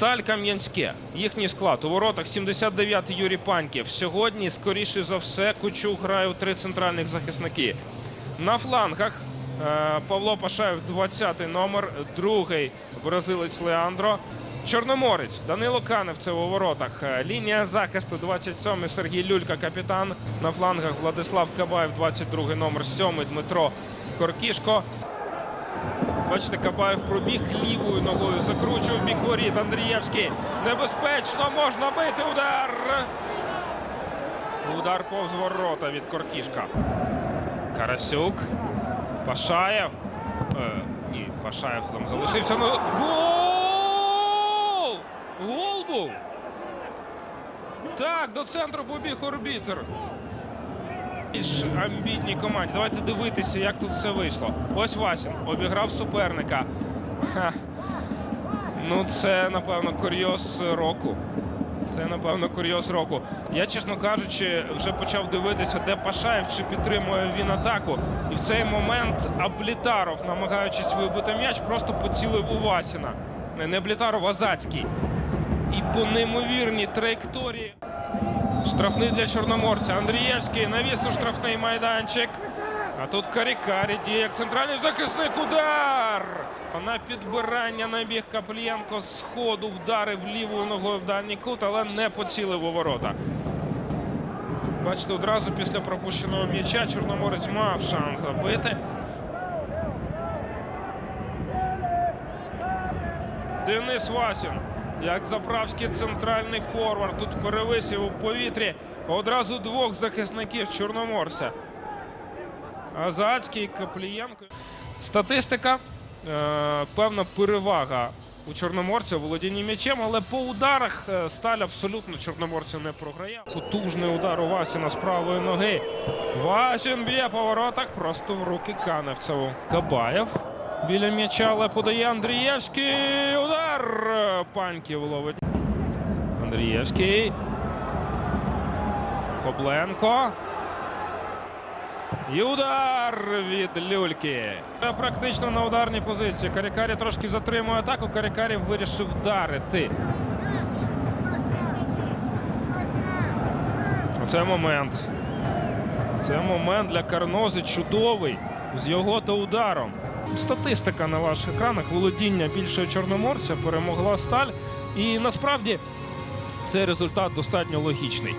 Сталь Кам'янське. Їхній склад у воротах 79-й Юрій Паньків. Сьогодні, скоріше за все, Кучук грає у три центральних захисники. На флангах е, Павло Пашаєв, 20-й номер, другий бразилець Леандро. Чорноморець Данило Канев це у воротах. Е, Лінія захисту 27-й Сергій Люлька, капітан. На флангах Владислав Кабаєв, 22-й номер, 7-й Дмитро Коркішко. Бачите, Кабаєв пробіг лівою ногою, закручує в бік воріт. Андрієвський. Небезпечно можна бити удар. Удар повз ворота від Коркішка. Карасюк. Пашаєв. Е, ні, Пашаєв там залишився. Ну, гол! Гол був! Так, до центру побіг орбітер. Більш амбітній команді. Давайте дивитися, як тут все вийшло. Ось Васін обіграв суперника. Ха. Ну, це, напевно, курйоз року. Це, напевно, курйоз року. Я, чесно кажучи, вже почав дивитися, де Пашаєв, чи підтримує він атаку. І в цей момент Аблітаров, намагаючись вибити м'яч, просто поцілив у Васіна. Не, Аблітаров, а Зацький. І по неймовірній траєкторії. Штрафний для Чорноморця. Андрієвський навіс у штрафний майданчик. А тут Карікарі діє як центральний захисник. Удар! На підбирання набіг Каплієнко з ходу вдарив лівою ногою в дальній кут, але не поцілив у ворота. Бачите, одразу після пропущеного м'яча Чорноморець мав шанс забити. Денис Васін, як заправський центральний форвард, тут перевисів у повітрі одразу двох захисників Чорноморця. Азацький, Каплієнко. Статистика. Е, певна перевага у Чорноморця володінні м'ячем, але по ударах е, сталь абсолютно Чорноморця не програє. Потужний удар у Васіна з правої ноги. Васін б'є по воротах, просто в руки Каневцеву. Кабаєв біля м'яча, але подає Андрієвський. Удар! Паньків ловить. Андрієвський. Кобленко. І удар від люльки. Практично на ударній позиції. Карікарі трошки затримує атаку. Карікарі вирішив вдарити. Оце момент. Це момент для Карнози чудовий з його то ударом. Статистика на ваших екранах. Володіння більшого чорноморця перемогла сталь. І насправді цей результат достатньо логічний.